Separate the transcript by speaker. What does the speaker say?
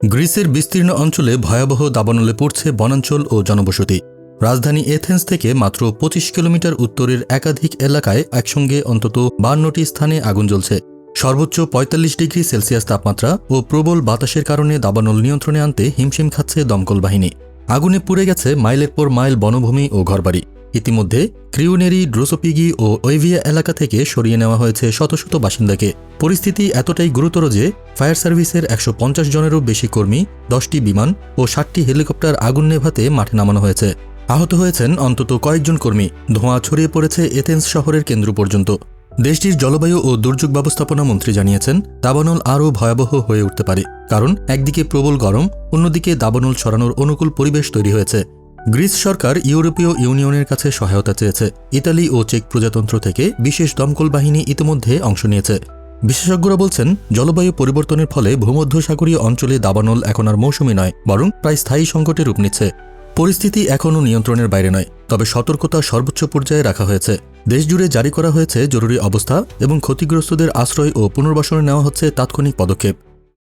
Speaker 1: গ্রিসের বিস্তীর্ণ অঞ্চলে ভয়াবহ দাবানলে পড়ছে বনাঞ্চল ও জনবসতি। রাজধানী এথেন্স থেকে মাত্র পঁচিশ কিলোমিটার উত্তরের একাধিক এলাকায় একসঙ্গে অন্তত বান্নটি স্থানে আগুন জ্বলছে। সর্বোচ্চ ৪৫ ডিগ্রি সেলসিয়াস তাপমাত্রা ও প্রবল বাতাসের কারণে দাবানল নিয়ন্ত্রণে আনতে হিমশিম খাচ্ছে দমকল বাহিনী। আগুনে পুড়ে গেছে মাইলের পর মাইল বনভূমি ও ঘরবাড়ি। ইতিমধ্যে ক্রিউনেরি ড্রোসোপিগি ও ওয়েভিয়া এলাকা থেকে সরিয়ে নেওয়া হয়েছে শত শত বাসিন্দাকে। পরিস্থিতি এতটাই গুরুতর যে ফায়ার সার্ভিসের একশো পঞ্চাশ জনেরও বেশি কর্মী, দশটি বিমান ও ষাটটি হেলিকপ্টার আগুন নেভাতে মাঠে নামানো হয়েছে। আহত হয়েছেন অন্তত কয়েকজন কর্মী। ধোঁয়া ছড়িয়ে পড়েছে এথেন্স শহরের কেন্দ্র পর্যন্ত। দেশটির জলবায়ু ও দুর্যোগ ব্যবস্থাপনা মন্ত্রী জানিয়েছেন, দাবানল আরও ভয়াবহ হয়ে উঠতে পারে। কারণ, একদিকে প্রবল গরম, অন্যদিকে দাবানল ছড়ানোর অনুকূল পরিবেশ তৈরি হয়েছে। গ্রিস সরকার ইউরোপীয় ইউনিয়নের কাছে সহায়তা চেয়েছে। ইতালি ও চেক প্রজাতন্ত্র থেকে বিশেষ দমকল বাহিনী ইতিমধ্যে অংশ নিয়েছে। বিশেষজ্ঞরা বলছেন, জলবায়ু পরিবর্তনের ফলে ভূমধ্যসাগরীয় অঞ্চলে দাবানল এখন আর মৌসুমি নয়, বরং প্রায় স্থায়ী সংকটে রূপ নিচ্ছে। পরিস্থিতি এখনও নিয়ন্ত্রণের বাইরে নয়, তবে সতর্কতা সর্বোচ্চ পর্যায়ে রাখা হয়েছে। দেশজুড়ে জারি করা হয়েছে জরুরি অবস্থা এবং ক্ষতিগ্রস্তদের আশ্রয় ও পুনর্বাসনে নেওয়া হচ্ছে তাৎক্ষণিক পদক্ষেপ।